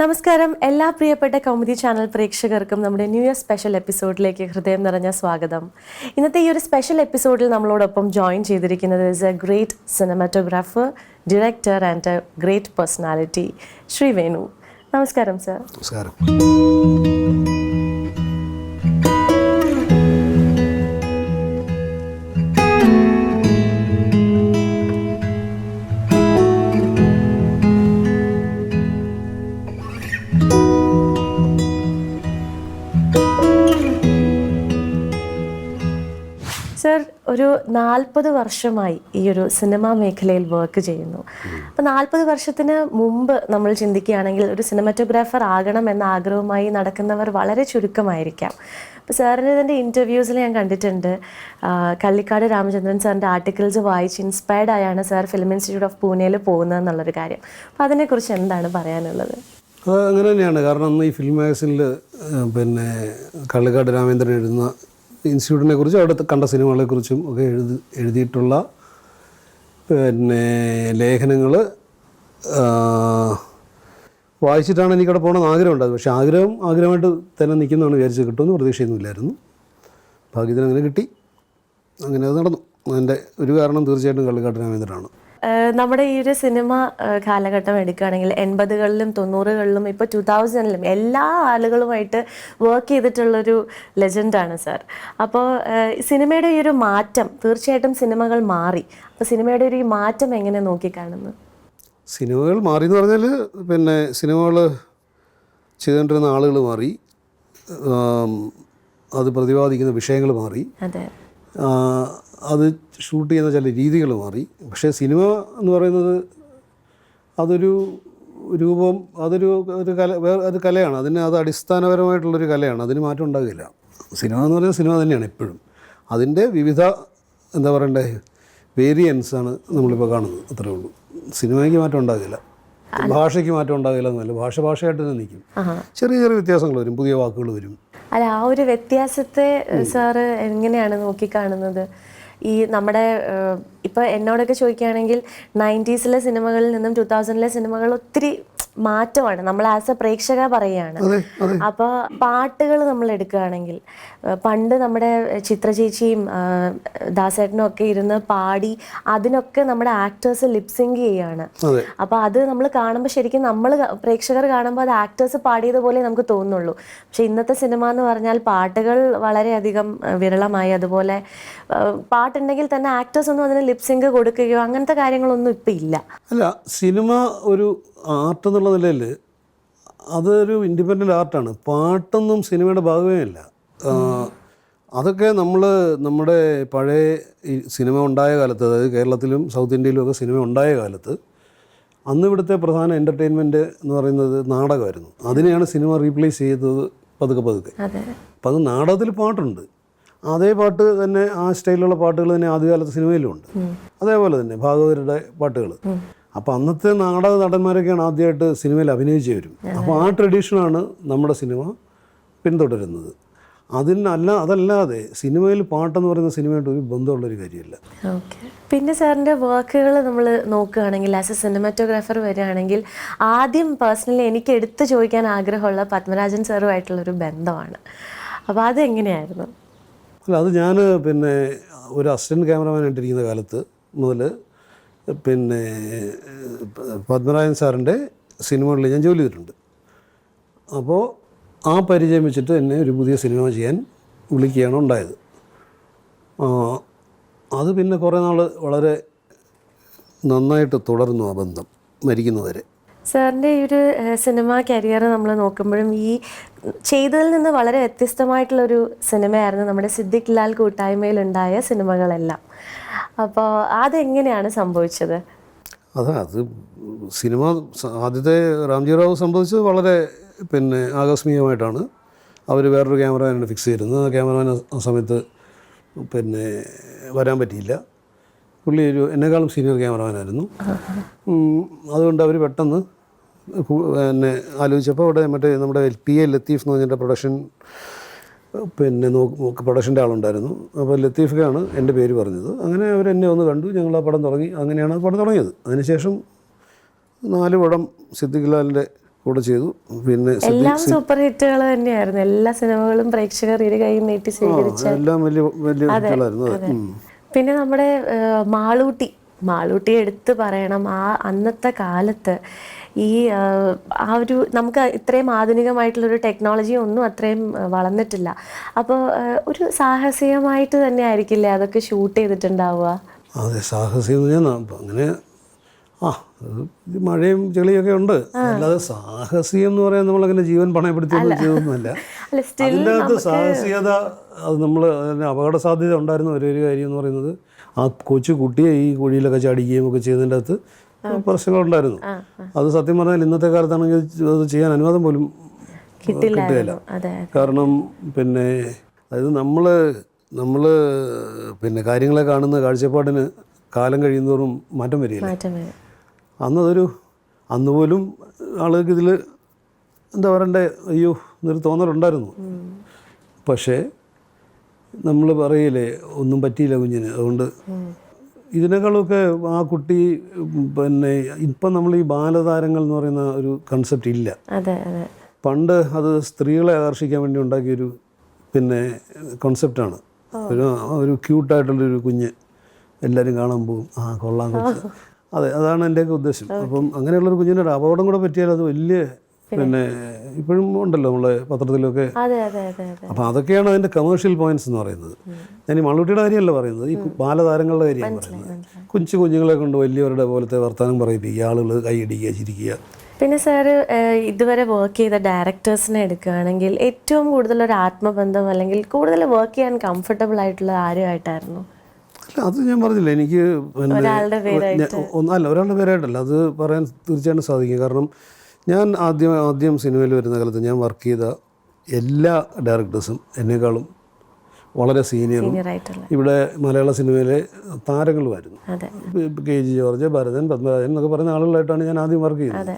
നമസ്കാരം. എല്ലാ പ്രിയപ്പെട്ട കൗമുദി ചാനൽ പ്രേക്ഷകർക്കും നമ്മുടെ ന്യൂ ഇയർ സ്പെഷ്യൽ എപ്പിസോഡിലേക്ക് ഹൃദയം നിറഞ്ഞ സ്വാഗതം. ഇന്നത്തെ ഈ ഒരു സ്പെഷ്യൽ എപ്പിസോഡിൽ നമ്മളോടൊപ്പം ജോയിൻ ചെയ്തിരിക്കുന്നത് is a great cinematographer director and a great personality Shri Venu. നമസ്കാരം സർ നമസ്കാരം. സർ ഒരു നാൽപ്പത് വർഷമായി ഈ ഒരു സിനിമാ മേഖലയിൽ വർക്ക് ചെയ്യുന്നു. അപ്പോൾ നാൽപ്പത് വർഷത്തിന് മുമ്പ് നമ്മൾ ചിന്തിക്കുകയാണെങ്കിൽ ഒരു സിനിമാറ്റോഗ്രാഫർ ആകണം എന്ന ആഗ്രഹവുമായി നടക്കുന്നവർ വളരെ ചുരുക്കമായിരിക്കാം. അപ്പോൾ സാറിന്റെ ഇതിന്റെ ഇന്റർവ്യൂസിൽ ഞാൻ കണ്ടിട്ടുണ്ട്. കള്ളിക്കാട് രാമചന്ദ്രൻ സാറിന്റെ ആർട്ടിക്കിൾസ് വായിച്ച് ഇൻസ്പയർഡ് ആയാണ് സാർ ഫിലിം ഇൻസ്റ്റിറ്റ്യൂട്ട് ഓഫ് പൂനെയിൽ പോകുന്നത് എന്നുള്ളൊരു കാര്യം. അപ്പോൾ അതിനെക്കുറിച്ച് എന്താണ് പറയാനുള്ളത്? അത് അങ്ങനെ തന്നെയാണ്. കാരണം ഈ ഫിലിം മാഗസിനിൽ പിന്നെ കള്ളിക്കാട് രാമേന്ദ്രൻ എഴുതുന്ന ഇൻസ്റ്റിറ്റ്യൂട്ടിനെ കുറിച്ചും അവിടെ കണ്ട സിനിമകളെക്കുറിച്ചും ഒക്കെ എഴുതി എഴുതിയിട്ടുള്ള പിന്നെ ലേഖനങ്ങൾ വായിച്ചിട്ടാണ് എനിക്കവിടെ പോകണമെന്ന് ആഗ്രഹമുണ്ടായത്. പക്ഷേ ആഗ്രഹം ആഗ്രഹമായിട്ട് തന്നെ നിൽക്കുന്നതാണ് വിചാരിച്ച് കിട്ടുമെന്ന് പ്രതീക്ഷയൊന്നുമില്ലായിരുന്നു. ഭാഗ്യത്തിന് അങ്ങനെ കിട്ടി. അങ്ങനെ അത് നടന്നു. അതിന്റെ ഒരു കാരണം തീർച്ചയായിട്ടും കള്ളിക്കാട് രാമേന്ദ്രനാണ് ഏഹ് നമ്മുടെ ഈ ഒരു സിനിമ കാലഘട്ടം എടുക്കുകയാണെങ്കിൽ എൺപതുകളിലും തൊണ്ണൂറുകളിലും ഇപ്പോൾ ടു തൗസൻഡിലും എല്ലാ ആളുകളുമായിട്ട് വർക്ക് ചെയ്തിട്ടുള്ളൊരു ലെജൻഡാണ് സാർ അപ്പോൾ സിനിമയുടെ ഈ ഒരു മാറ്റം തീർച്ചയായിട്ടും സിനിമകൾ മാറി. അപ്പോൾ സിനിമയുടെ ഒരു ഈ മാറ്റം എങ്ങനെ നോക്കിക്കാണുന്നു? സിനിമകൾ മാറി എന്ന് പറഞ്ഞാൽ പിന്നെ സിനിമകൾ ചെയ്തുകൊണ്ടിരുന്ന ആളുകൾ മാറി അത് പ്രതിപാദിക്കുന്ന വിഷയങ്ങൾ മാറി. അതെ അത് ഷൂട്ട് ചെയ്യുന്ന ചില രീതികൾ മാറി. പക്ഷേ സിനിമ എന്ന് പറയുന്നത് അതൊരു രൂപം അതൊരു ഒരു കല വേറെ ഒരു കലയാണ്. അതിന് അത് അടിസ്ഥാനപരമായിട്ടുള്ളൊരു കലയാണ്. അതിന് മാറ്റം ഉണ്ടാകില്ല. സിനിമ എന്ന് പറയുന്നത് സിനിമ തന്നെയാണ് എപ്പോഴും അതിന്റെ വിവിധ എന്താ പറയണ്ടേ വേരിയൻസ് ആണ് നമ്മളിപ്പോൾ കാണുന്നത്. അത്രേ ഉള്ളൂ. സിനിമയ്ക്ക് മാറ്റം ഉണ്ടാകില്ല. ഭാഷയ്ക്ക് മാറ്റം ഉണ്ടാകില്ല എന്നല്ല. ഭാഷ ഭാഷയായിട്ട് തന്നെ നിൽക്കും. ചെറിയ ചെറിയ വ്യത്യാസങ്ങൾ വരും. പുതിയ വാക്കുകൾ വരും. അല്ല ആ ഒരു വ്യത്യാസത്തെ സാറ് എങ്ങനെയാണ് നോക്കിക്കാണുന്നത്? ഈ നമ്മുടെ ഏഹ്, ഇപ്പൊ എന്നോടൊക്കെ ചോദിക്കുകയാണെങ്കിൽ നയന്റീസിലെ സിനിമകളിൽ നിന്നും ടു തൗസൻഡിലെ സിനിമകൾ ഒത്തിരി മാറ്റമാണ്. നമ്മൾ ആസ് എ പ്രേക്ഷക പറയുകയാണ്. അപ്പോൾ പാട്ടുകൾ നമ്മൾ എടുക്കുകയാണെങ്കിൽ പണ്ട് നമ്മുടെ ചിത്രചേച്ചിയും ദാസേട്ടനും ഒക്കെ ഇരുന്ന് പാടി അതിനൊക്കെ നമ്മുടെ ആക്ടേഴ്സ് ലിപ്സിങ്ക് ചെയ്യാണ് അപ്പോൾ അത്. നമ്മൾ കാണുമ്പോൾ ശരിക്കും നമ്മൾ പ്രേക്ഷകർ കാണുമ്പോൾ അത് ആക്ടേഴ്സ് പാടിയതുപോലെ നമുക്ക് തോന്നുള്ളൂ പക്ഷെ ഇന്നത്തെ സിനിമ എന്ന് പറഞ്ഞാൽ പാട്ടുകൾ വളരെയധികം വിരളമായി. അതുപോലെ പാട്ടുണ്ടെങ്കിൽ തന്നെ ആക്ടേഴ്സ് ഒന്നും അതിന് ലിപ്സിങ്ക് കൊടുക്കുകയോ അങ്ങനത്തെ കാര്യങ്ങളൊന്നും ഇപ്പം ഇല്ല. അല്ല സിനിമ ഒരു ആർട്ട് എന്നുള്ള നിലയിൽ അതൊരു ഇൻഡിപെൻഡന്റ് ആർട്ടാണ്. പാട്ടൊന്നും സിനിമയുടെ ഭാഗമേ അല്ല അതൊക്കെ നമ്മൾ നമ്മുടെ പഴയ ഈ സിനിമ ഉണ്ടായ കാലത്ത് അതായത് കേരളത്തിലും സൗത്ത് ഇന്ത്യയിലും ഒക്കെ സിനിമ ഉണ്ടായ കാലത്ത് അന്ന് ഇവിടുത്തെ പ്രധാന എന്റർടൈൻമെന്റ് എന്ന് പറയുന്നത് നാടകമായിരുന്നു. അതിനെയാണ് സിനിമ റീപ്ലേസ് ചെയ്തത് പതുക്കെ പതുക്കെ. അപ്പം അത് നാടകത്തിൽ പാട്ടുണ്ട്. അതേ പാട്ട് തന്നെ ആ സ്റ്റൈലിലുള്ള പാട്ടുകൾ തന്നെ ആദ്യകാലത്ത് സിനിമയിലും ഉണ്ട് അതേപോലെ തന്നെ ഭാഗവതരുടെ പാട്ടുകൾ. അപ്പോൾ അന്നത്തെ നാടക നടന്മാരൊക്കെയാണ് ആദ്യമായിട്ട് സിനിമയിൽ അഭിനയിച്ചു വരും അപ്പോൾ ആ ട്രഡീഷനാണ് നമ്മുടെ സിനിമ പിന്തുടരുന്നത്. അതിനല്ല അതല്ലാതെ സിനിമയിൽ പാട്ടെന്ന് പറയുന്ന സിനിമയായിട്ട് ഒരു ബന്ധമുള്ളൊരു കാര്യമില്ല. പിന്നെ സാറിന്റെ വർക്കുകൾ നമ്മൾ നോക്കുകയാണെങ്കിൽ ആസ് എ സിനിമാറ്റോഗ്രാഫർ വരികയാണെങ്കിൽ ആദ്യം പേഴ്സണലി എനിക്ക് എടുത്തു ചോദിക്കാൻ ആഗ്രഹമുള്ള പത്മരാജൻ സാറുമായിട്ടുള്ളൊരു ബന്ധമാണ്. അപ്പോൾ അതെങ്ങനെയായിരുന്നു? അല്ല അത് ഞാൻ പിന്നെ ഒരു അസിസ്റ്റന്റ് ക്യാമറമാനായിട്ടിരിക്കുന്ന കാലത്ത് മുതൽ പിന്നെ പത്മരാജൻ സാറിന്റെ സിനിമകളിൽ ഞാൻ ജോലി ചെയ്തിട്ടുണ്ട്. അപ്പോൾ ആ പരിചയം വെച്ചിട്ട് എന്നെ ഒരു പുതിയ സിനിമ ചെയ്യാൻ വിളിക്കുകയാണ് ഉണ്ടായത്. അത് പിന്നെ കുറേ നാൾ വളരെ നന്നായിട്ട് തുടർന്നു ആ ബന്ധം മരിക്കുന്നവരെ സാറിന്റെ ഈ ഒരു സിനിമ കരിയർ നമ്മൾ നോക്കുമ്പോഴും ഈ ചെയ്തതിൽ നിന്ന് വളരെ വ്യത്യസ്തമായിട്ടുള്ളൊരു സിനിമയായിരുന്നു നമ്മുടെ സിദ്ദിഖ് ലാൽ കൂട്ടായ്മയിലുണ്ടായ സിനിമകളെല്ലാം. അപ്പോൾ അതെങ്ങനെയാണ് സംഭവിച്ചത്? അതെ അത് സിനിമ ആദ്യത്തെ രാംജി റാവു സംഭവിച്ചത് വളരെ പിന്നെ ആകസ്മികമായിട്ടാണ്. അവർ വേറൊരു ക്യാമറമാനാണ് ഫിക്സ് ചെയ്തിരുന്നത്. ആ ക്യാമറമാൻ ആ സമയത്ത് പിന്നെ വരാൻ പറ്റിയില്ല. പുള്ളി ഒരു എന്നെക്കാളും സീനിയർ ക്യാമറമാനായിരുന്നു. അതുകൊണ്ട് അവർ പെട്ടെന്ന് പിന്നെ ആലോചിച്ചപ്പോൾ അവിടെ മറ്റേ നമ്മുടെ പി എ ലത്തീഫ് എന്ന് പറഞ്ഞിട്ട് പ്രൊഡക്ഷൻ പിന്നെ നോക്ക് പ്രൊഡക്ഷന്റെ ആളുണ്ടായിരുന്നു. അപ്പോൾ ലത്തീഫിക്കാണ് എന്റെ പേര് പറഞ്ഞത്. അങ്ങനെ അവർ എന്നെ ഒന്ന് കണ്ടു. ഞങ്ങൾ ആ പടം തുടങ്ങി. അങ്ങനെയാണ് ആ പടം തുടങ്ങിയത്. അതിനുശേഷം നാല് പടം സിദ്ദിഖ്ലാലിന്റെ കൂടെ ചെയ്തു. പിന്നെ എല്ലാം സൂപ്പർ ഹിറ്റുകൾ തന്നെയായിരുന്നു. എല്ലാ സിനിമകളും പ്രേക്ഷകർ ഇരു കൈ നീട്ടി സ്വീകരിച്ചു എല്ലാം വലിയ വലിയ ഹിറ്റുകളായിരുന്നു. പിന്നെ നമ്മുടെ മാളൂട്ടി. മാളൂട്ടി എടുത്ത് പറയണം ആ അന്നത്തെ കാലത്ത് ഈ ആ ഒരു നമുക്ക് ഇത്രയും ആധുനികമായിട്ടുള്ളൊരു ടെക്നോളജി ഒന്നും അത്രയും വളർന്നിട്ടില്ല. അപ്പോൾ ഒരു സാഹസികമായിട്ട് തന്നെ ആയിരിക്കില്ലേ അതൊക്കെ ഷൂട്ട് ചെയ്തിട്ടുണ്ടാവുക? അതെ സാഹസികം അങ്ങനെ ആ ഇത് മഴയും ചെളിയൊക്കെ ഉണ്ട്. അല്ലാതെ സാഹസികം എന്ന് പറയാൻ നമ്മളങ്ങനെ ജീവൻ പണയപ്പെടുത്തിയൊന്നും ചെയ്തൊന്നുമല്ല. അതിന്റെ അകത്ത് സാഹസികത അത് നമ്മൾ അതിന് അപകട സാധ്യത ഉണ്ടായിരുന്ന ഒരേ ഒരു കാര്യം എന്ന് പറയുന്നത് ആ കൊച്ചു കുട്ടിയെ ഈ കുഴിയിലൊക്കെ ചാടിക്കുകയും ഒക്കെ ചെയ്യുന്നതിന്റെ അകത്ത് പ്രശ്നങ്ങളുണ്ടായിരുന്നു. അത് സത്യം പറഞ്ഞാൽ ഇന്നത്തെ കാലത്താണെങ്കിൽ അത് ചെയ്യാൻ അനുവാദം പോലും കിട്ടില്ല കാരണം പിന്നെ അതായത് നമ്മൾ നമ്മൾ പിന്നെ കാര്യങ്ങളെ കാണുന്ന കാഴ്ചപ്പാടിന് കാലം കഴിയുന്നതോറും മാറ്റം വരികയില്ല. അന്നതൊരു അന്ന് പോലും ആളുകൾക്ക് ഇതിൽ എന്താ പറയണ്ടേ അയ്യോ എന്നൊരു തോന്നലുണ്ടായിരുന്നു. പക്ഷേ നമ്മൾ പറയില്ലേ ഒന്നും പറ്റിയില്ല കുഞ്ഞിന് അതുകൊണ്ട് ഇതിനേക്കാളൊക്കെ ആ കുട്ടി പിന്നെ ഇപ്പം നമ്മൾ ഈ ബാലതാരങ്ങൾ എന്ന് പറയുന്ന ഒരു കൺസെപ്റ്റ് ഇല്ല. പണ്ട് അത് സ്ത്രീകളെ ആകർഷിക്കാൻ വേണ്ടി ഉണ്ടാക്കിയൊരു പിന്നെ കോൺസെപ്റ്റാണ് ഒരു ഒരു ക്യൂട്ടായിട്ടുള്ളൊരു കുഞ്ഞ് എല്ലാവരും കാണാൻ പോകും. ആ കൊള്ളാൻ കൊച്ച്. അതെ അതാണ് എന്റെയൊക്കെ ഉദ്ദേശം. അപ്പം അങ്ങനെയുള്ളൊരു കുഞ്ഞിന്റെ ഒരു അപകടം കൂടെ പറ്റിയാൽ അത് വലിയ പിന്നെ? ഇപ്പോഴും ഉണ്ടല്ലോ നമ്മളെ പത്രത്തിലൊക്കെ. അപ്പം അതൊക്കെയാണ് അതിന്റെ കമേഴ്ഷ്യൽ പോയിന്റ്സ് എന്ന് പറയുന്നത്. ഞാൻ ഈ മണ്ണുട്ടിയുടെ കാര്യമല്ല പറയുന്നത് ഈ ബാലതാരങ്ങളുടെ കാര്യമാണ് പറയുന്നത്. കൊച്ചു കുഞ്ഞുങ്ങളെ കൊണ്ട് വലിയവരുടെ പോലത്തെ വർത്തമാനം പറയിപ്പിക്കുക ആളുകൾ കൈയിടിക്കുക ചിരിക്കുക. പിന്നെ സാറ് ഇതുവരെ വർക്ക് ചെയ്ത ഡയറക്ടേഴ്സിനെ എടുക്കുകയാണെങ്കിൽ ഏറ്റവും കൂടുതൽ ഒരു ആത്മബന്ധം അല്ലെങ്കിൽ കൂടുതൽ വർക്ക് ചെയ്യാൻ കംഫർട്ടബിൾ ആയിട്ടുള്ള ആരുമായിട്ടായിരുന്നു? അല്ല അത് ഞാൻ പറഞ്ഞില്ല എനിക്ക് അല്ല ഒരാളുടെ പേരായിട്ടല്ല അത് പറയാൻ തീർച്ചയായിട്ടും സാധിക്കും. കാരണം ഞാൻ ആദ്യം ആദ്യം സിനിമയിൽ വരുന്ന കാലത്ത് ഞാൻ വർക്ക് ചെയ്ത എല്ലാ ഡയറക്ടേഴ്സും എന്നെക്കാളും വളരെ സീനിയറും ഇവിടെ മലയാള സിനിമയിലെ താരങ്ങളുമായിരുന്നു. കെ ജി ജോർജ് ഭരതൻ പത്മരാജൻ എന്നൊക്കെ പറയുന്ന ആളുകളായിട്ടാണ് ഞാൻ ആദ്യം വർക്ക് ചെയ്തത്.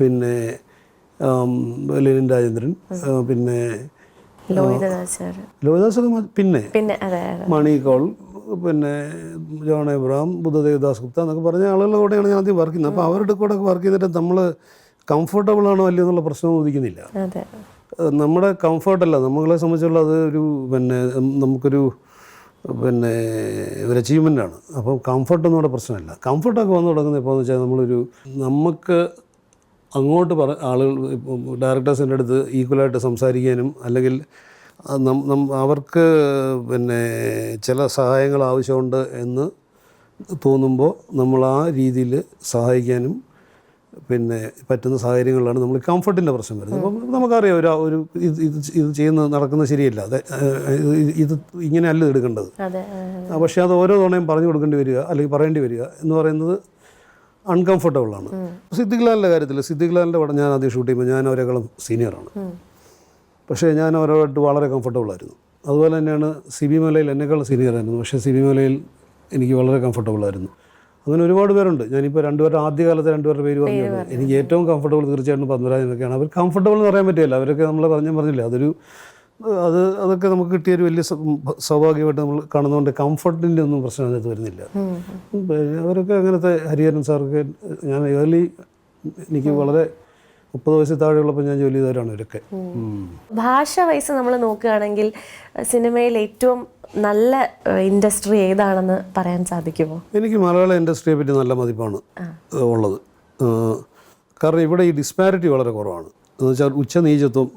പിന്നെ ലെനിൻ രാജേന്ദ്രൻ പിന്നെ ലോഹിതാസ് പിന്നെ മണി കോൾ പിന്നെ ജോൺ എബ്രഹാം ബുദ്ധദേവദാസ് ഗുപ്ത എന്നൊക്കെ പറഞ്ഞ ആളുകളുടെ കൂടെയാണ് ഞാൻ ആദ്യം വർക്ക് ചെയ്യുന്നത്. അപ്പോൾ അവരുടെ കൂടെ വർക്ക് ചെയ്തിട്ട് നമ്മൾ കംഫർട്ടബിൾ ആണോ അല്ലയോ എന്നുള്ള പ്രശ്നം ഉദിക്കുന്നില്ല. നമ്മുടെ കംഫർട്ടല്ല നമ്മളെ സംബന്ധിച്ചുള്ള അത് ഒരു പിന്നെ നമുക്കൊരു പിന്നെ ഒരു അച്ചീവ്മെന്റ് ആണ്. അപ്പോൾ കംഫർട്ടൊന്നും ഇവിടെ പ്രശ്നമല്ല. കംഫർട്ടൊക്കെ വന്നു തുടങ്ങുന്നത് ഇപ്പോൾ എന്ന് വെച്ചാൽ നമ്മളൊരു നമുക്ക് അങ്ങോട്ട് പറ ആളുകൾ ഇപ്പം ഡയറക്ടേഴ്സിന്റെ അടുത്ത് ഈക്വലായിട്ട് സംസാരിക്കാനും അല്ലെങ്കിൽ അവർക്ക് പിന്നെ ചില സഹായങ്ങൾ ആവശ്യമുണ്ട് എന്ന് തോന്നുമ്പോൾ നമ്മൾ ആ രീതിയിൽ സഹായിക്കാനും പിന്നെ പറ്റുന്ന സാഹചര്യങ്ങളിലാണ് നമ്മൾ കംഫർട്ടിന്റെ പ്രശ്നം വരുന്നത്. അപ്പം നമുക്കറിയാം ഒരു ഒരു ഇത് ഇത് ഇത് ചെയ്യുന്നത് നടക്കുന്നത് ശരിയല്ല. അതെ ഇത് ഇങ്ങനെ ഇങ്ങനെയല്ല ഇത് എടുക്കേണ്ടത് പക്ഷേ അത് ഓരോ തവണയും പറഞ്ഞു കൊടുക്കേണ്ടി വരിക അല്ലെങ്കിൽ പറയേണ്ടി വരിക എന്ന് പറയുന്നത് അൺകംഫർട്ടബിളാണ് സിദ്ദിഖ്ലാലിന്റെ കാര്യത്തിൽ സിദ്ദിഖ്ലാലിന്റെ പടം ഞാൻ ആദ്യം ഷൂട്ട് ചെയ്യുമ്പോൾ ഞാൻ അവരെക്കാളും സീനിയറാണ് പക്ഷേ ഞാൻ അവരോട്ട് വളരെ കംഫർട്ടബിളായിരുന്നു അതുപോലെ തന്നെയാണ് സി ബി മലയിൽ എന്നെക്കാൾ സീനിയറായിരുന്നു പക്ഷേ സി ബി മലയിൽ എനിക്ക് വളരെ കംഫർട്ടബിളായിരുന്നു അങ്ങനെ ഒരുപാട് പേരുണ്ട്. ഞാനിപ്പോൾ രണ്ടുപേരുടെ ആദ്യകാലത്തെ രണ്ടുപേരുടെ പേര് പറഞ്ഞു എനിക്ക് ഏറ്റവും കംഫർട്ടബിൾ തീർച്ചയായിട്ടും പത്മരാജനൊക്കെയാണ് അവർ കംഫർട്ടബിൾ എന്ന് പറയാൻ പറ്റില്ല. അവരൊക്കെ നമ്മൾ പറഞ്ഞു പറഞ്ഞില്ല അതൊരു അത് അതൊക്കെ നമുക്ക് കിട്ടിയൊരു വലിയ സൗഭാഗ്യമായിട്ട് നമ്മൾ കാണുന്നതുകൊണ്ട് കംഫർട്ടിന്റെ ഒന്നും പ്രശ്നം അതിനകത്ത് വരുന്നില്ല. അവരൊക്കെ അങ്ങനത്തെ ഹരിഹരൻ സാർക്ക് ഞാൻ ഏർലി എനിക്ക് വളരെ മുപ്പത് വയസ്സിൽ താഴെയുള്ളപ്പോൾ ഞാൻ ജോലി ചെയ്തവരാണ് ഇവരൊക്കെ. ഭാഷ വയസ്സ് നമ്മൾ നോക്കുകയാണെങ്കിൽ സിനിമയിൽ ഏറ്റവും നല്ല ഇൻഡസ്ട്രി ഏതാണെന്ന് പറയാൻ സാധിക്കുമോ? എനിക്ക് മലയാള ഇൻഡസ്ട്രിയെ പറ്റി നല്ല മതിപ്പാണ് ഉള്ളത്. കാരണം ഇവിടെ ഈ ഡിസ്പാരിറ്റി വളരെ കുറവാണ്. എന്ന് വെച്ചാൽ ഉച്ചനീചത്വം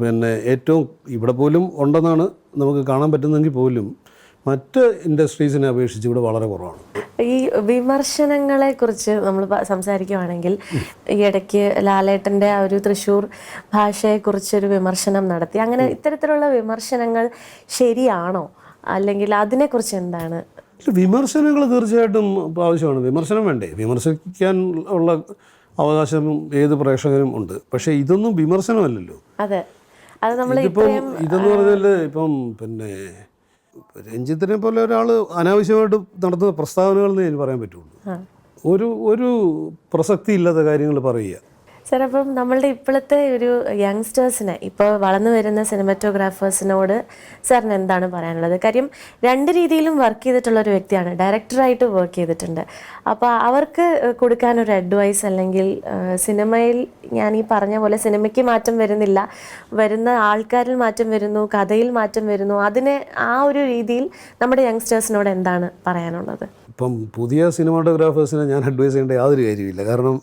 പിന്നെ ഏറ്റവും ഇവിടെ പോലും ഉണ്ടെന്നാണ് നമുക്ക് കാണാൻ പറ്റുന്നതെങ്കിൽ പോലും മറ്റ് ഇൻഡസ്ട്രീസിനെ അപേക്ഷിച്ച് ഇവിടെ വളരെ കുറവാണ്. ഈ വിമർശനങ്ങളെ കുറിച്ച് നമ്മൾ സംസാരിക്കുവാണെങ്കിൽ ഈ ഇടയ്ക്ക് ലാലേട്ടന്റെ ആ ഒരു തൃശ്ശൂർ ഭാഷയെക്കുറിച്ചൊരു വിമർശനം നടത്തി. അങ്ങനെ ഇത്തരത്തിലുള്ള വിമർശനങ്ങൾ ശരിയാണോ? അല്ലെങ്കിൽ അതിനെക്കുറിച്ച് എന്താണ്? വിമർശനങ്ങൾ തീർച്ചയായിട്ടും ആവശ്യമാണ്. വിമർശനം വേണ്ടേ? വിമർശിക്കാൻ ഉള്ള അവകാശം ഏത് പ്രേക്ഷകനും ഉണ്ട്. പക്ഷേ ഇതൊന്നും വിമർശനമല്ലല്ലോ. അതെ. അത് നമ്മൾ ഇപ്പം ഇതെന്ന് പറഞ്ഞാൽ ഇപ്പം പിന്നെ രഞ്ജിത്തിനെ പോലെ ഒരാൾ അനാവശ്യമായിട്ട് നടത്തുന്ന പ്രസ്താവനകൾ ഞാൻ എനിക്ക് പറയാൻ പറ്റുള്ളൂ. ഒരു ഒരു പ്രസക്തി ഇല്ലാത്ത കാര്യങ്ങൾ പറയുക. സാർ അപ്പം നമ്മളുടെ ഇപ്പോഴത്തെ ഒരു യങ്സ്റ്റേഴ്സിനെ ഇപ്പോൾ വളർന്നു വരുന്ന സിനിമറ്റോഗ്രാഫേഴ്സിനോട് സാറിന് എന്താണ് പറയാനുള്ളത്? കാര്യം രണ്ട് രീതിയിലും വർക്ക് ചെയ്തിട്ടുള്ള ഒരു വ്യക്തിയാണ് ഡയറക്ടറായിട്ട് വർക്ക് ചെയ്തിട്ടുണ്ട്. അപ്പോൾ അവർക്ക് കൊടുക്കാൻ ഒരു അഡ്വൈസ് അല്ലെങ്കിൽ സിനിമയിൽ ഞാൻ ഈ പറഞ്ഞ പോലെ സിനിമയ്ക്ക് മാറ്റം വരുന്നില്ല. വരുന്ന ആൾക്കാരിൽ മാറ്റം വരുന്നു കഥയിൽ മാറ്റം വരുന്നു. അതിനെ ആ ഒരു രീതിയിൽ നമ്മുടെ യങ്സ്റ്റേഴ്സിനോട് എന്താണ് പറയാനുള്ളത്? ഇപ്പം പുതിയ സിനിമാറ്റോഗ്രാഫേഴ്സിനെ ഞാൻ അഡ്വൈസ് ചെയ്യേണ്ട യാതൊരു കാര്യമില്ല കാരണം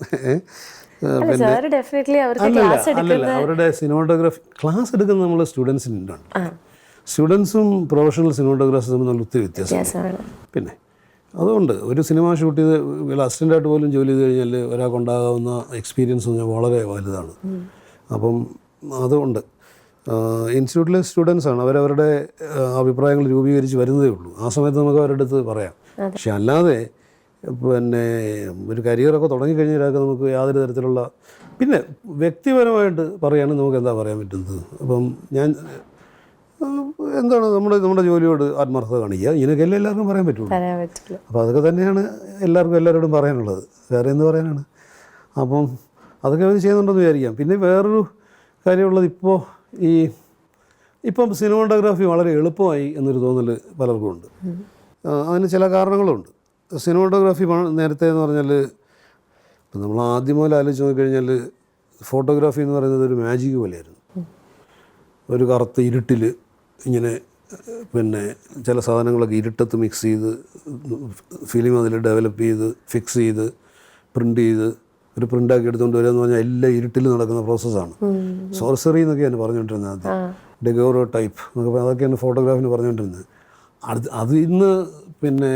അല്ലല്ല അവരുടെ സിനിമാറ്റോഗ്രാഫി ക്ലാസ് എടുക്കുന്ന നമ്മൾ സ്റ്റുഡൻസിനുണ്ട് സ്റ്റുഡൻസും പ്രൊഫഷണൽ സിനിമാറ്റോഗ്രാഫേഴ്സും തമ്മിൽ നല്ല ഒത്തിരി വ്യത്യാസം വ്യത്യാസമാണ് പിന്നെ അതുകൊണ്ട് ഒരു സിനിമ ഷൂട്ട് ചെയ്ത് അസിസ്റ്റന്റായിട്ട് പോലും ജോലി ചെയ്ത് കഴിഞ്ഞാൽ ഒരാൾക്കുണ്ടാകാവുന്ന എക്സ്പീരിയൻസ് എന്ന് പറഞ്ഞാൽ വളരെ വലുതാണ്. അപ്പം അതുകൊണ്ട് ഇൻസ്റ്റിറ്റ്യൂട്ടിലെ സ്റ്റുഡൻസാണ് അവരവരുടെ ആ, അഭിപ്രായങ്ങൾ രൂപീകരിച്ച് വരുന്നതേ ഉള്ളൂ. ആ സമയത്ത് നമുക്ക് അവരുടെ അടുത്ത് പറയാം. പക്ഷെ അല്ലാതെ പിന്നെ ഒരു കരിയറൊക്കെ തുടങ്ങിക്കഴിഞ്ഞാലൊക്കെ നമുക്ക് യാതൊരു തരത്തിലുള്ള പിന്നെ വ്യക്തിപരമായിട്ട് പറയുകയാണെങ്കിൽ നമുക്ക് എന്താ പറയാൻ പറ്റുന്നത്? അപ്പം ഞാൻ എന്താണ് നമ്മുടെ നമ്മുടെ ജോലിയോട് ആത്മാർത്ഥത കാണിക്കുക. ഇതിനൊക്കെയല്ലേ എല്ലാവർക്കും പറയാൻ പറ്റുള്ളൂ. അപ്പോൾ അതൊക്കെ തന്നെയാണ് എല്ലാവർക്കും എല്ലാവരോടും പറയാനുള്ളത്. വേറെ എന്ത് പറയാനാണ്? അപ്പം അതൊക്കെ അവർ ചെയ്യുന്നുണ്ടെന്ന് വിചാരിക്കാം. പിന്നെ വേറൊരു കാര്യമുള്ളത് ഇപ്പോൾ ഈ ഇപ്പം സിനിമാറ്റോഗ്രാഫി വളരെ എളുപ്പമായി എന്നൊരു തോന്നൽ പലർക്കും ഉണ്ട്. അതിന് ചില കാരണങ്ങളുണ്ട്. സിനിമാറ്റോഗ്രാഫി നേരത്തെ എന്ന് പറഞ്ഞാൽ ഇപ്പം നമ്മൾ ആദ്യം മുതൽ ആലോചിച്ച് നോക്കിക്കഴിഞ്ഞാൽ ഫോട്ടോഗ്രാഫി എന്ന് പറയുന്നത് ഒരു മാജിക് പോലെയായിരുന്നു. ഒരു കറുത്ത ഇരുട്ടിൽ ഇങ്ങനെ പിന്നെ ചില സാധനങ്ങളൊക്കെ ഇരുട്ടത്ത് മിക്സ് ചെയ്ത് ഫിലിം അതിൽ ഡെവലപ്പ് ചെയ്ത് ഫിക്സ് ചെയ്ത് പ്രിന്റ് ചെയ്ത് ഒരു പ്രിന്റാക്കി എടുത്തുകൊണ്ട് വരിക എന്ന് പറഞ്ഞാൽ എല്ലാം ഇരുട്ടിൽ നടക്കുന്ന പ്രോസസ്സാണ് സോർസറി എന്നൊക്കെയാണ് പറഞ്ഞുകൊണ്ടിരുന്നത് ആദ്യം. ഡെഗോറോ ടൈപ്പ് എന്നൊക്കെ അതൊക്കെയാണ് ഫോട്ടോഗ്രാഫിന് പറഞ്ഞുകൊണ്ടിരുന്നത് അത് അത് ഇന്ന് പിന്നെ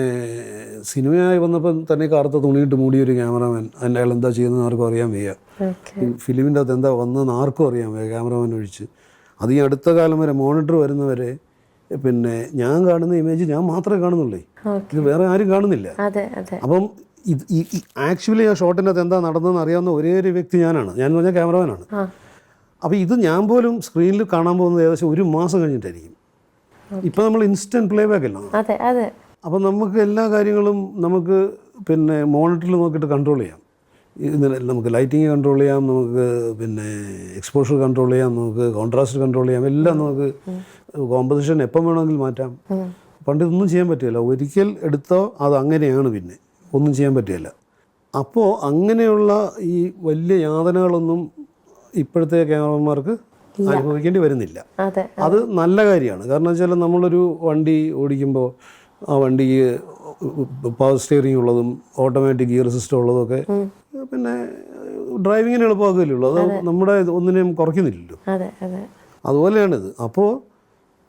സിനിമയായി വന്നപ്പം തന്നെ കറുത്ത തുണിയിട്ട് മൂടിയൊരു ക്യാമറാമാൻ. അതിന്റെ അയാൾ എന്താ ചെയ്യുന്നത് ആർക്കും അറിയാൻ വയ്യ. ഫിലിമിന്റെ അകത്ത് എന്താ വന്നതെന്ന് ആർക്കും അറിയാൻ വയ്യ ക്യാമറാമാൻ ഒഴിച്ച്. അത് ഈ അടുത്ത കാലം വരെ മോണിറ്റർ വരുന്നവരെ പിന്നെ ഞാൻ കാണുന്ന ഇമേജ് ഞാൻ മാത്രമേ കാണുന്നുള്ളേ. ഇത് വേറെ ആരും കാണുന്നില്ല. അതെ അതെ. അപ്പം ഇത് ഈ ആക്ച്വലി ആ ഷോട്ടിന്റെ അകത്ത് എന്താ നടന്നതെന്ന് അറിയാവുന്ന ഒരേ ഒരു വ്യക്തി ഞാനാണ്. ഞാൻ എന്ന് പറഞ്ഞാൽ ക്യാമറമാനാണ്. അപ്പോൾ ഇത് ഞാൻ പോലും സ്ക്രീനിൽ കാണാൻ പോകുന്നത് ഏകദേശം ഒരു മാസം കഴിഞ്ഞിട്ടായിരിക്കും. ഇപ്പം നമ്മൾ ഇൻസ്റ്റന്റ് പ്ലേ ബാക്ക് അല്ല അതെ അതെ. അപ്പം നമുക്ക് എല്ലാ കാര്യങ്ങളും നമുക്ക് പിന്നെ മോണിറ്ററിൽ നോക്കിയിട്ട് കൺട്രോൾ ചെയ്യാം. ഇതിന് നമുക്ക് ലൈറ്റിങ് കൺട്രോൾ ചെയ്യാം നമുക്ക് പിന്നെ എക്സ്പോഷർ കൺട്രോൾ ചെയ്യാം നമുക്ക് കോൺട്രാസ്റ്റ് കൺട്രോൾ ചെയ്യാം എല്ലാം നമുക്ക് കോമ്പസിഷൻ എപ്പം വേണമെങ്കിൽ മാറ്റാം. പണ്ട് ഇതൊന്നും ചെയ്യാൻ പറ്റില്ല ഒരിക്കൽ എടുത്തോ അത് അങ്ങനെയാണ് പിന്നെ. ഒന്നും ചെയ്യാൻ പറ്റില്ല അപ്പോൾ അങ്ങനെയുള്ള ഈ വലിയ യാതനകളൊന്നും ഇപ്പോഴത്തെ ക്യാമറമാർക്ക് അനുഭവിക്കേണ്ടി വരുന്നില്ല. അതെ അത് നല്ല കാര്യമാണ്. കാരണം വെച്ചാൽ നമ്മളൊരു വണ്ടി ഓടിക്കുമ്പോൾ ആ വണ്ടിക്ക് പവർ സ്റ്റിയറിംഗ് ഉള്ളതും ഓട്ടോമാറ്റിക് ഗിയർ സിസ്റ്റം ഉള്ളതൊക്കെ പിന്നെ ഡ്രൈവിങ്ങിന് എളുപ്പമാക്കുകയല്ലേ ഉള്ളൂ. അത് നമ്മുടെ ഒന്നിനെയും കുറയ്ക്കുന്നില്ലല്ലോ. അതെ അതെ. അതുപോലെയാണിത്. അപ്പോൾ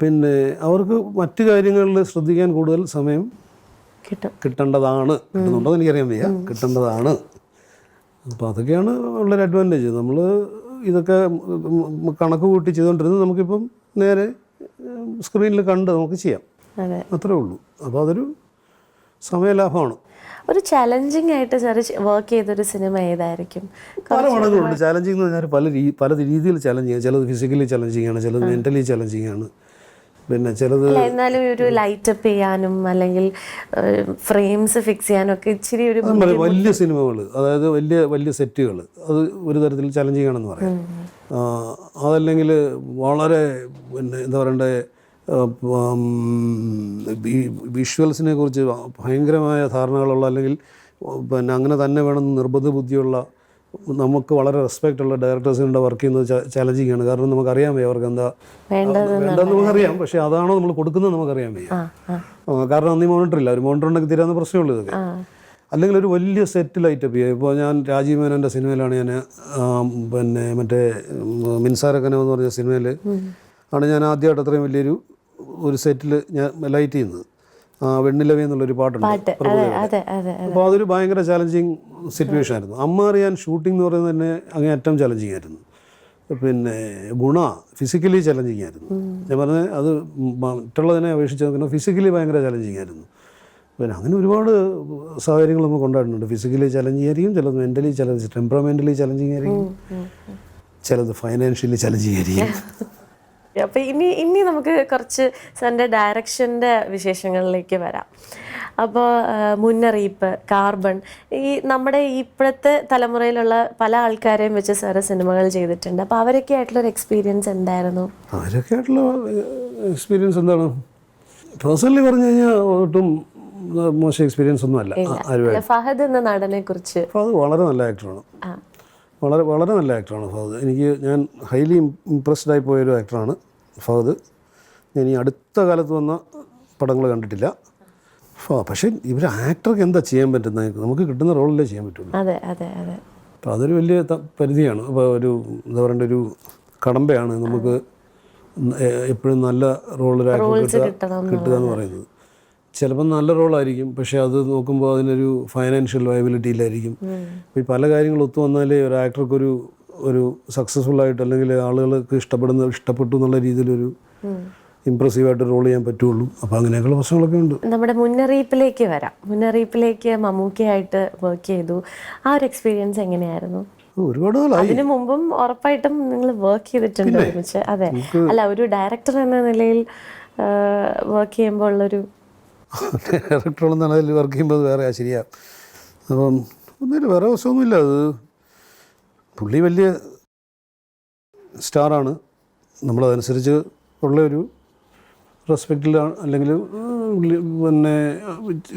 പിന്നെ അവർക്ക് മറ്റു കാര്യങ്ങളിൽ ശ്രദ്ധിക്കാൻ കൂടുതൽ സമയം കിട്ടും. കിട്ടേണ്ടതാണ്. കിട്ടുന്നുണ്ടോ എന്ന് എനിക്കറിയാൻ വയ്യ. കിട്ടേണ്ടതാണ്. അപ്പോൾ അതൊക്കെയാണ് ഉള്ളൊരു അഡ്വാന്റേജ് നമ്മൾ ഇതൊക്കെ കണക്ക് കൂട്ടി ചെയ്തുകൊണ്ടിരുന്നത് നമുക്കിപ്പം നേരെ സ്ക്രീനിൽ കണ്ട് നമുക്ക് ചെയ്യാം. അത്രേ ഉള്ളൂ. അപ്പോൾ അതൊരു സമയലാഭമാണ്. ഒരു ചലഞ്ചിങ് ആയിട്ട് സാർ വർക്ക് ചെയ്തൊരു സിനിമ ഏതായിരിക്കും? പല മടങ്ങുണ്ട് ചാലഞ്ചിങ് എന്ന് പറഞ്ഞാൽ പല രീതി പല രീതിയിൽ ചലഞ്ച് ചെയ്യാം ചിലത് ഫിസിക്കലി ചലഞ്ചിങ് ആണ് ചിലത് മെന്റലി ചലഞ്ചിങ് ആണ്. പിന്നെ ചിലത് എന്നാലും ഒരു ലൈറ്റ് അപ്പ് ചെയ്യാനും അല്ലെങ്കിൽ ഫ്രെയിംസ് ഫിക്സ് ചെയ്യാനും ഒക്കെ ഇച്ചിരി ഒരു വലിയ സിനിമകൾ അതായത് വലിയ വലിയ സെറ്റുകൾ അത് ഒരു തരത്തിൽ ചലഞ്ചിങ് ആണെന്ന് പറയാം. അതല്ലെങ്കിൽ വളരെ പിന്നെ എന്താ പറയണ്ടേ വിഷ്വൽസിനെ കുറിച്ച് ഭയങ്കരമായ ധാരണകളുള്ള അല്ലെങ്കിൽ പിന്നെ അങ്ങനെ തന്നെ വേണമെന്ന് നിർബന്ധ ബുദ്ധിയുള്ള നമുക്ക് വളരെ റെസ്പെക്റ്റ് ഉള്ള ഡയറക്ടേഴ്സിന്റെ വർക്ക് ചെയ്യുന്നത് ചലഞ്ചിങ് ആണ് കാരണം നമുക്കറിയാൻ വയ്യ അവർക്ക് എന്താ വേണ്ടതെന്ന് വേണ്ടെന്ന് നമുക്കറിയാം. പക്ഷേ അതാണോ നമ്മൾ കൊടുക്കുന്നത് നമുക്കറിയാൻ വയ്യ. കാരണം അന്ന് മോണിറ്റർ ഇല്ല. ഒരു മോണിറ്റർ ഉണ്ടെങ്കിൽ തീരാവുന്ന പ്രശ്നമുള്ളൂ ഇതൊക്കെ. അല്ലെങ്കിൽ ഒരു വലിയ സെറ്റ് ലൈറ്റപ്പ് ചെയ്യുക. ഇപ്പോൾ ഞാൻ രാജീവ് മേനോന്റെ സിനിമയിലാണ് ഞാൻ പിന്നെ മറ്റേ മിൻസാരക്കനോ എന്ന് പറഞ്ഞ സിനിമയിൽ ആണ് ഞാൻ ആദ്യമായിട്ട് അത്രയും വലിയൊരു ഒരു സെറ്റിൽ ഞാൻ ലൈറ്റ് ചെയ്യുന്നത്. ആ വെണ്ണിലവി എന്നുള്ളൊരു പാട്ടുണ്ട്. അപ്പോൾ അതൊരു ഭയങ്കര ചലഞ്ചിങ് സിറ്റുവേഷൻ ആയിരുന്നു. അമ്മ അറിയാൻ ഷൂട്ടിംഗ് എന്ന് പറയുന്നത് തന്നെ അങ്ങനെ ഏറ്റവും ചലഞ്ചിങ് ആയിരുന്നു. പിന്നെ ഗുണ ഫിസിക്കലി ചലഞ്ചിങ് ആയിരുന്നു. ഞാൻ പറഞ്ഞത് അത് മറ്റുള്ളതിനെ അപേക്ഷിച്ച് നോക്കുന്നത് ഫിസിക്കലി ഭയങ്കര ചലഞ്ചിങ് ആയിരുന്നു. പിന്നെ അങ്ങനെ ഒരുപാട് സാഹചര്യങ്ങൾ നമുക്ക് ഉണ്ടായിട്ടുണ്ട് ഫിസിക്കലി ചലഞ്ചിങ് ആയിരിക്കും ചിലത് മെന്റലി ചലഞ്ച് ടെമ്പറമെന്റലി ചലഞ്ചിങ് ആയിരിക്കും. ചിലത് ഫൈനാൻഷ്യലി ചലഞ്ചിങ് ആയിരിക്കും. അപ്പൊ ഇനി ഇനി നമുക്ക് കുറച്ച് സാറിന്റെ ഡയറക്ഷന്റെ വിശേഷങ്ങളിലേക്ക് വരാം. അപ്പോൾ മുന്നറിയിപ്പ് കാർബൺ ഈ നമ്മുടെ ഇപ്പോഴത്തെ തലമുറയിലുള്ള പല ആൾക്കാരെയും വെച്ച് സാറ് സിനിമകൾ ചെയ്തിട്ടുണ്ട്. അപ്പോൾ അവരൊക്കെ ആയിട്ടുള്ള ഒരു എക്സ്പീരിയൻസ് എന്തായിരുന്നു? അവരൊക്കെ ആയിട്ടുള്ള എക്സ്പീരിയൻസ് എന്താണ്? പേഴ്സണലി പറഞ്ഞു കഴിഞ്ഞാൽ ഒട്ടും മോശം എക്സ്പീരിയൻസ് ഒന്നും അല്ല ഫഹദ് എന്ന നടനെ കുറിച്ച്. വളരെ നല്ല ആക്ടറാണ് വളരെ വളരെ നല്ല ആക്ടറാണ് ഫഹദ്. എനിക്ക് ഞാൻ ഹൈലി ഇംപ്രസ്ഡ് ആയി പോയൊരു ആക്ടറാണ് ഫഹദ്. ഞാൻ ഈ അടുത്ത കാലത്ത് വന്ന പടങ്ങൾ കണ്ടിട്ടില്ല. പക്ഷേ ഇവർ ആക്ടർക്ക് എന്താ ചെയ്യാൻ പറ്റുന്നത്? നമുക്ക് കിട്ടുന്ന റോളല്ലേ ചെയ്യാൻ പറ്റുള്ളൂ. അതെ അതെ അതെ. അപ്പോൾ അതൊരു വലിയ പരിധിയാണ്. അപ്പോൾ ഒരു എന്താ പറയേണ്ട ഒരു കടമ്പയാണ് നമുക്ക് എപ്പോഴും നല്ല റോളൊരാക്ടർ ആക്ടർ കിട്ടുക കിട്ടുക എന്ന് പറയുന്നത്. ചിലപ്പോൾ നല്ല റോളായിരിക്കും പക്ഷേ അത് നോക്കുമ്പോൾ അതിനൊരു ഫൈനാൻഷ്യൽ വയബിലിറ്റി ഇല്ലായിരിക്കും. അപ്പോൾ ഈ പല കാര്യങ്ങൾ ഒത്തു വന്നാലേ ഒരു ആക്ടർക്കൊരു ഒരു സക്സസ്ഫുൾ ആയിട്ട് അല്ലെങ്കിൽ ആളുകൾക്ക് ഇഷ്ടപ്പെടുന്ന ഇഷ്ടപ്പെട്ടു എന്നുള്ള രീതിയിലൊരു ഇമ്പ്രസീവായിട്ട് റോൾ ചെയ്യാൻ പറ്റുള്ളൂ. അപ്പോൾ അങ്ങനെയൊക്കെയുള്ള പ്രശ്നങ്ങളൊക്കെ ഉണ്ട്. നമ്മുടെ മുന്നറിയിപ്പിലേക്ക് വരാം. മുന്നറിയിപ്പിലേക്ക് മമ്മൂക്കയായിട്ട് വർക്ക് ചെയ്തു. ആ ഒരു എക്സ്പീരിയൻസ് എങ്ങനെയായിരുന്നു? ഒരുപാട് അതിനു മുമ്പും ഉറപ്പായിട്ടും നിങ്ങൾ വർക്ക് ചെയ്തിട്ടുണ്ട് ഒരുമിച്ച്. അതെ. അല്ല ഒരു ഡയറക്ടർ എന്ന നിലയിൽ വർക്ക് ചെയ്യുമ്പോൾ ഉള്ളൊരു ഡയറക്ടറോളം തന്നെ അതിൽ വർക്ക് ചെയ്യുമ്പോൾ അത് വേറെ ശരിയാണ് അപ്പം ഒന്നുമില്ല വേറെ വശമൊന്നുമില്ല അത് പുള്ളി വലിയ സ്റ്റാറാണ്. നമ്മളതനുസരിച്ച് ഉള്ള ഒരു റെസ്പെക്റ്റിലാണ് അല്ലെങ്കിൽ പുള്ളി പിന്നെ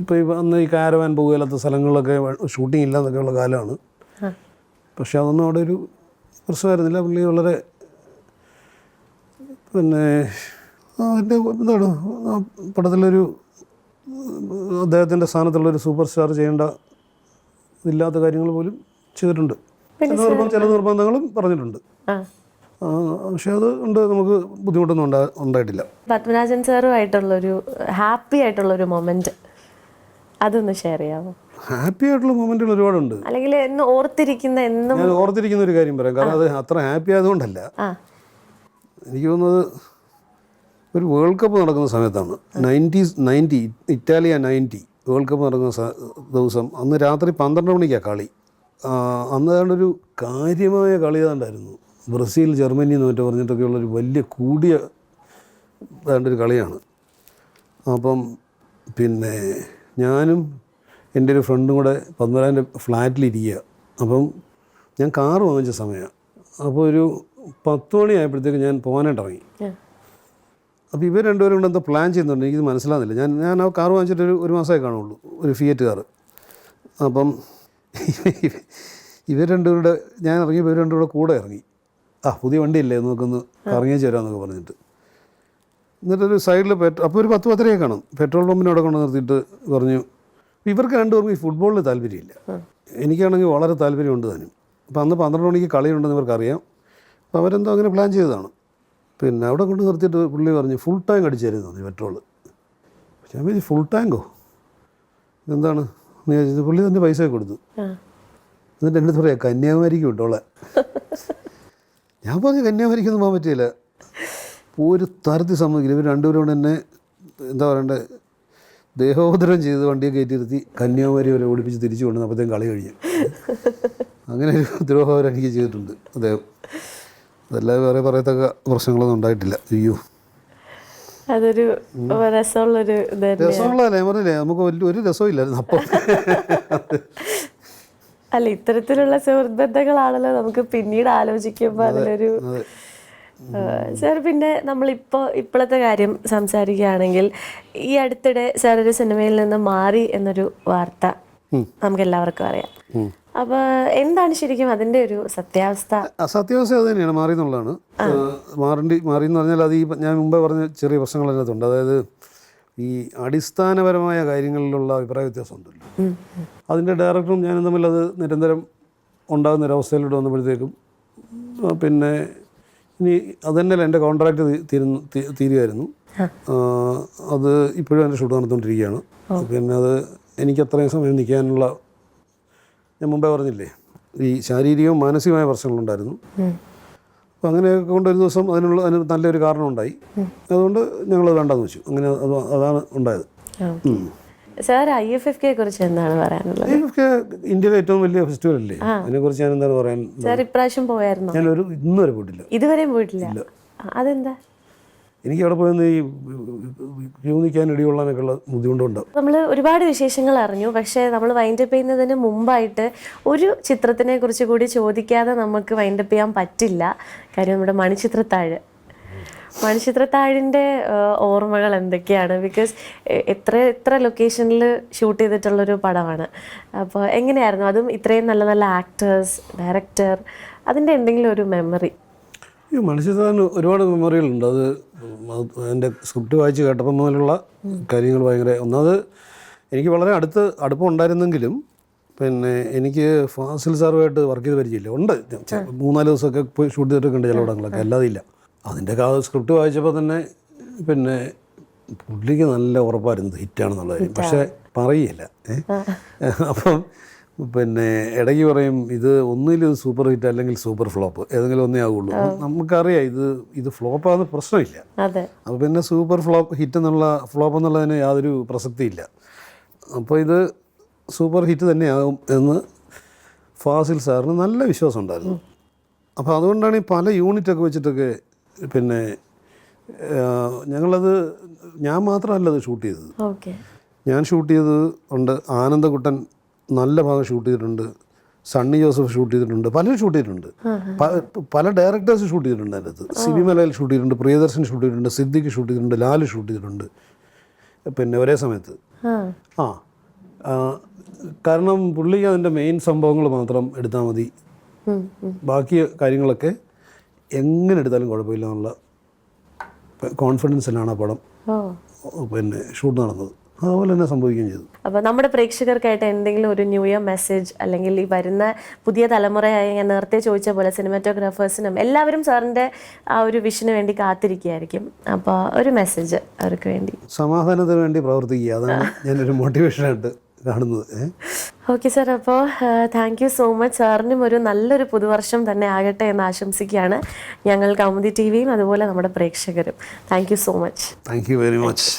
ഇപ്പോൾ അന്ന് ഈ കാരവാൻ പോകുകയില്ലാത്ത സ്ഥലങ്ങളിലൊക്കെ ഷൂട്ടിംഗ് ഇല്ല എന്നൊക്കെയുള്ള കാലമാണ്. പക്ഷേ പക്ഷെ അതൊന്നും അവിടെ ഒരു പ്രശ്നമായിരുന്നില്ല. പുള്ളി വളരെ പിന്നെ അതിന്റെ എന്താണ് പടത്തിലൊരു അദ്ദേഹത്തിന്റെ സ്ഥാനത്തുള്ള ഒരു സൂപ്പർ സ്റ്റാർ ചെയ്യേണ്ട ഇല്ലാത്ത കാര്യങ്ങൾ പോലും ചെയ്തിട്ടുണ്ട്. ചില നിർബന്ധം ചില നിർബന്ധങ്ങളും പറഞ്ഞിട്ടുണ്ട്. പക്ഷെ അത് കൊണ്ട് നമുക്ക് ബുദ്ധിമുട്ടൊന്നും ഉണ്ടാ ഉണ്ടായിട്ടില്ല. പത്മരാജൻ സാറുമായിട്ടുള്ളൊരു ഹാപ്പി ആയിട്ടുള്ള ഒരു മൊമെന്റ് അതൊന്ന് ഷെയർ ചെയ്യാമോ? ഹാപ്പി ആയിട്ടുള്ള മൊമെന്റുകൾ ഒരുപാടുണ്ട്. അല്ലെങ്കിൽ എന്ന് ഓർത്തിരിക്കുന്ന എന്നും ഓർത്തിരിക്കുന്ന ഒരു കാര്യം പറയാം. കാരണം അത് അത്ര ഹാപ്പി ആയതുകൊണ്ടല്ല. എനിക്ക് തോന്നുന്നത് ഒരു വേൾഡ് കപ്പ് നടക്കുന്ന സമയത്താണ്. Nineties ninety Italia ninety world cup നടക്കുന്ന ദിവസം അന്ന് രാത്രി പന്ത്രണ്ട് മണിക്കാണ് കളി. അന്ന് ഏതാണ്ടൊരു കാര്യമായ കളി ഏതാണ്ടായിരുന്നു ബ്രസീൽ ജർമ്മനി എന്ന് മറ്റോ പറഞ്ഞിട്ടൊക്കെയുള്ളൊരു വലിയ കൂടിയ ഏതാണ്ടൊരു കളിയാണ്. അപ്പം പിന്നെ ഞാനും എന്റെ ഒരു ഫ്രണ്ടും കൂടെ പത്മരാജന്റെ ഫ്ലാറ്റിലിരിക്കുക അപ്പം ഞാൻ കാറ് വാങ്ങിച്ച സമയമാണ്. അപ്പോൾ ഒരു പത്ത് മണിയായപ്പോഴത്തേക്ക് ഞാൻ പോകാനായിട്ട് ഇറങ്ങി. അപ്പോൾ ഇവർ രണ്ടുപേരും കൂടെ എന്തോ പ്ലാൻ ചെയ്യുന്നുണ്ട്. എനിക്കിത് മനസ്സിലാകുന്നില്ല ഞാൻ ഞാൻ ആ കാർ വാങ്ങിച്ചിട്ട് ഒരു ഒരു മാസമേ കാണുള്ളൂ. ഒരു ഫിയറ്റ് കാറ് അപ്പം ഇവർ രണ്ടുപേരുടെ ഞാൻ ഇറങ്ങി ഇവർ രണ്ടുപേരുടെ കൂടെ ഇറങ്ങി. ആ പുതിയ വണ്ടിയില്ലേ? നമുക്കൊന്ന് കറങ്ങിയേച്ച് വരാമെന്നൊക്കെ പറഞ്ഞിട്ട്. എന്നിട്ടൊരു സൈഡിൽ പെട്രോൾ അപ്പോൾ ഒരു പത്ത് പത്തരയൊക്കെ കാണും. പെട്രോൾ പമ്പിനോടെ കൊണ്ട് നിർത്തിയിട്ട് പറഞ്ഞു ഇവർക്ക് രണ്ടുപേർക്കും ഈ ഫുട്ബോളിൽ താല്പര്യമില്ല. എനിക്കാണെങ്കിൽ വളരെ താല്പര്യമുണ്ട് താനും. അപ്പോൾ അന്ന് പന്ത്രണ്ട് മണിക്ക് കളിയുണ്ടെന്ന് ഇവർക്കറിയാം. അപ്പോൾ അവരെന്തോ അങ്ങനെ പ്ലാൻ ചെയ്തതാണ്. പിന്നെ അവിടെ കൊണ്ട് നിർത്തിയിട്ട് പുള്ളി പറഞ്ഞു ഫുൾ ടാങ്ക് അടിച്ചായിരുന്നു നീ പെട്രോൾ ഞാൻ വിചാരിച്ചു ഫുൾ ടാങ്കോ ഇതെന്താണ്? നീ ചോദിച്ചത് പുള്ളി തന്നെ പൈസ കൊടുത്തു. എന്നിട്ട് എന്റെ പറയാം കന്യാകുമാരിക്ക് വിട്ടോളെ. ഞാൻ പറഞ്ഞു കന്യാകുമാരിക്കൊന്നും പോകാൻ പറ്റിയില്ല. ഒരു തരത്തിൽ സമ്മതിക്കില്ല. ഇവർ രണ്ടുപേരും കൊണ്ട് എന്നെ എന്താ പറയണ്ടേ ദേഹോദരം ചെയ്ത് വണ്ടിയെ കയറ്റിയിരുത്തി കന്യാകുമാരി വരെ ഓടിപ്പിച്ച് തിരിച്ചു കൊണ്ടുവന്ന് അപ്പോഴത്തേക്കും കളി കഴിഞ്ഞു. അങ്ങനെ ഒരു ദ്രോഹം അവരെനിക്ക് ചെയ്തിട്ടുണ്ട് അദ്ദേഹം. അതല്ലാതെ വേറെ പറയത്തക്ക പ്രശ്നങ്ങളൊന്നും ഉണ്ടായിട്ടില്ല. അയ്യോ. അതൊരു രസമുള്ളൊരു രസമുള്ളതല്ലേ പറഞ്ഞില്ലേ നമുക്ക് വലിയ ഒരു രസമില്ലായിരുന്നു അപ്പം. അല്ല ഇത്തരത്തിലുള്ള സുഹൃത്ത് ബന്ധങ്ങളാണല്ലോ നമുക്ക് പിന്നീട് ആലോചിക്കുമ്പോൾ അതിലൊരു അതെ. സാർ പിന്നെ നമ്മളിപ്പോൾ ഇപ്പോഴത്തെ കാര്യം സംസാരിക്കുകയാണെങ്കിൽ ഈ അടുത്തിടെ സാർ ഒരു സിനിമയിൽ നിന്ന് മാറി എന്നൊരു വാർത്ത നമുക്ക് എല്ലാവർക്കും അറിയാം. അപ്പോൾ എന്താണ് ശരിക്കും അതിന്റെ ഒരു സത്യാവസ്ഥ? സത്യാവസ്ഥ അത് തന്നെയാണ് മാറി എന്നുള്ളതാണ്. മാറേണ്ടി മാറി എന്ന് പറഞ്ഞാൽ അത് ഈ ഞാൻ മുമ്പേ പറഞ്ഞ ചെറിയ പ്രശ്നങ്ങൾ അതിനകത്തുണ്ട്. അതായത് ഈ അടിസ്ഥാനപരമായ കാര്യങ്ങളിലുള്ള അഭിപ്രായ വ്യത്യാസം ഉണ്ടല്ലോ അതിന്റെ ഡയറക്ടറും ഞാനും തമ്മിൽ അത് നിരന്തരം ഉണ്ടാകുന്ന ഒരവസ്ഥയിലൂടെ വന്നപ്പോഴത്തേക്കും പിന്നെ ഇനി അതന്നെയല്ല എന്റെ കോൺട്രാക്ട് തീരുന്നു തീരുമായിരുന്നു അത് ഇപ്പോഴും എന്റെ ഷൂട്ട് നടന്നുകൊണ്ടിരിക്കുകയാണ്. പിന്നെ അത് എനിക്ക് അത്രയും സമയം നിൽക്കാനുള്ള ഞാൻ മുമ്പേ പറഞ്ഞില്ലേ ഈ ശാരീരികവും മാനസികമായ പ്രശ്നങ്ങളുണ്ടായിരുന്നു. അപ്പോൾ അങ്ങനെയൊക്കെ കൊണ്ട് ഒരു ദിവസം അതിനുള്ള അതിന് നല്ലൊരു കാരണമുണ്ടായി. അതുകൊണ്ട് ഞങ്ങൾ വേണ്ടെന്ന് വെച്ചു. അങ്ങനെ അത് അതാണ് ഉണ്ടായത്. Sir I F F K കുറിച്ച് എന്താണ് പറയാനുള്ളത്? ഇന്ത്യയിലെ ഏറ്റവും വലിയ ഫെസ്റ്റിവൽ അല്ലേ? അതിനെ കുറിച്ച് ഞാൻ എന്താണ് പറയാൻ സാർ ഇപ്രാവശ്യം ഞാൻ ഒരു ഇന്നുവരെ പോയിട്ടില്ല. ഇതുവരെയും പോയിട്ടില്ല. അതെന്താ? എനിക്ക് അവിടെ പോയെന്ന് ഈ നിൽക്കാൻ ബുദ്ധിമുട്ടുണ്ട്. നമ്മൾ ഒരുപാട് വിശേഷങ്ങൾ അറിഞ്ഞു. പക്ഷേ നമ്മൾ വൈൻഡപ്പ് ചെയ്യുന്നതിന് മുമ്പായിട്ട് ഒരു ചിത്രത്തിനെ കുറിച്ച് കൂടി ചോദിക്കാതെ നമുക്ക് വൈൻഡപ്പ് ചെയ്യാൻ പറ്റില്ല. കാര്യം നമ്മുടെ മണിച്ചിത്രത്താഴ്. മണിച്ചിത്രത്താഴിന്റെ ഓർമ്മകൾ എന്തൊക്കെയാണ്? ബിക്കോസ് എത്ര എത്ര ലൊക്കേഷനിൽ ഷൂട്ട് ചെയ്തിട്ടുള്ളൊരു പടമാണ്. അപ്പോൾ എങ്ങനെയായിരുന്നു? അതും ഇത്രയും നല്ല നല്ല ആക്ടേഴ്സ് ഡയറക്ടർ അതിന്റെ എന്തെങ്കിലും ഒരു മെമ്മറി ഈ മനുഷ്യത്തിന് ഒരുപാട് മെമ്മറികളുണ്ട്. അത് എന്റെ സ്ക്രിപ്റ്റ് വായിച്ച് കേട്ടപ്പോൾ മുതലുള്ള കാര്യങ്ങൾ ഭയങ്കര ഒന്നത് എനിക്ക് വളരെ അടുത്ത് അടുപ്പമുണ്ടായിരുന്നെങ്കിലും പിന്നെ എനിക്ക് ഫാസിൽ സാറുമായിട്ട് വർക്ക് ചെയ്ത് പരിചയമില്ല. ഉണ്ട്. മൂന്നാൽ ദിവസമൊക്കെ പോയി ഷൂട്ട് ചെയ്തിട്ടൊക്കെ ഉണ്ട് ചില പടങ്ങളൊക്കെ. അല്ലാതെ ഇല്ല. അതിന്റെ സ്ക്രിപ്റ്റ് വായിച്ചപ്പോൾ തന്നെ പിന്നെ പുള്ളിക്ക് നല്ല ഉറപ്പായിരുന്നു. ഹിറ്റാണെന്നുള്ള കാര്യം പക്ഷേ പറയില്ല? അപ്പം പിന്നെ ഇടയ്ക്ക് പറയും ഇത് ഒന്നിലും ഇത് സൂപ്പർ ഹിറ്റ് അല്ലെങ്കിൽ സൂപ്പർ ഫ്ലോപ്പ് ഏതെങ്കിലും ഒന്നേ ആവുള്ളൂ. നമുക്കറിയാം ഇത് ഇത് ഫ്ലോപ്പാകുന്ന പ്രശ്നമില്ല. അപ്പോൾ പിന്നെ സൂപ്പർ ഫ്ലോപ്പ് ഹിറ്റ് എന്നുള്ള ഫ്ലോപ്പ് എന്നുള്ളതിന് യാതൊരു പ്രസക്തിയില്ല. അപ്പോൾ ഇത് സൂപ്പർ ഹിറ്റ് തന്നെയാകും എന്ന് ഫാസിൽ സാറിന് നല്ല വിശ്വാസം ഉണ്ടായിരുന്നു. അപ്പോൾ അതുകൊണ്ടാണ് ഈ പല യൂണിറ്റൊക്കെ വെച്ചിട്ടൊക്കെ പിന്നെ ഞങ്ങളത് ഞാൻ മാത്രമല്ല അത് ഷൂട്ട് ചെയ്തത്. ഞാൻ ഷൂട്ട് ചെയ്തത് ഉണ്ട് ആനന്ദകുട്ടൻ നല്ല ഭാഗം ഷൂട്ട് ചെയ്തിട്ടുണ്ട്. സണ്ണി ജോസഫ് ഷൂട്ട് ചെയ്തിട്ടുണ്ട്. പലരും ഷൂട്ട് ചെയ്തിട്ടുണ്ട്. പല ഡയറക്ടേഴ്സ് ഷൂട്ട് ചെയ്തിട്ടുണ്ട് അതിനകത്ത് സിബി മലയിൽ ഷൂട്ട് ചെയ്തിട്ടുണ്ട്. പ്രിയദർശൻ ഷൂട്ട് ചെയ്തിട്ടുണ്ട്. സിദ്ദിഖ് ഷൂട്ട് ചെയ്തിട്ടുണ്ട്. ലാൽ ഷൂട്ട് ചെയ്തിട്ടുണ്ട്. പിന്നെ ഒരേ സമയത്ത്. ആ. കാരണം പുള്ളിക്ക് അതിന്റെ മെയിൻ സംഭവങ്ങൾ മാത്രം എടുത്താൽ മതി. ബാക്കി കാര്യങ്ങളൊക്കെ എങ്ങനെ എടുത്താലും കുഴപ്പമില്ല എന്നുള്ള കോൺഫിഡൻസിലാണ് ആ പടം പിന്നെ ഷൂട്ട് നടന്നത്. അതുപോലെ തന്നെ സംഭവിക്കുകയും ചെയ്തു. അപ്പോൾ നമ്മുടെ പ്രേക്ഷകർക്കായിട്ട് എന്തെങ്കിലും ഒരു ന്യൂ ഇയർ മെസ്സേജ് അല്ലെങ്കിൽ ഈ വരുന്ന പുതിയ തലമുറയായി ഞാൻ നേരത്തെ ചോദിച്ച പോലെ സിനിമാറ്റോഗ്രാഫേഴ്സിനും എല്ലാവരും സാറിന്റെ ആ ഒരു വിഷന് വേണ്ടി കാത്തിരിക്കുകയായിരിക്കും. അപ്പോൾ ഒരു മെസ്സേജ് അവർക്ക് വേണ്ടി. സമാധാനത്തിന് വേണ്ടി പ്രവർത്തിക്കുക. അതാണ് ഞാനൊരു മോട്ടിവേഷനായിട്ട് കാണുന്നത്? Okay sir. അപ്പോൾ താങ്ക് യു സോ മച്ച് സാറിനും ഒരു നല്ലൊരു പുതുവർഷം തന്നെ ആകട്ടെ എന്ന് ആശംസിക്കുകയാണ് ഞങ്ങൾ കൗമുദി ടി വിയും അതുപോലെ നമ്മുടെ പ്രേക്ഷകരും. Thank you so much thank you very much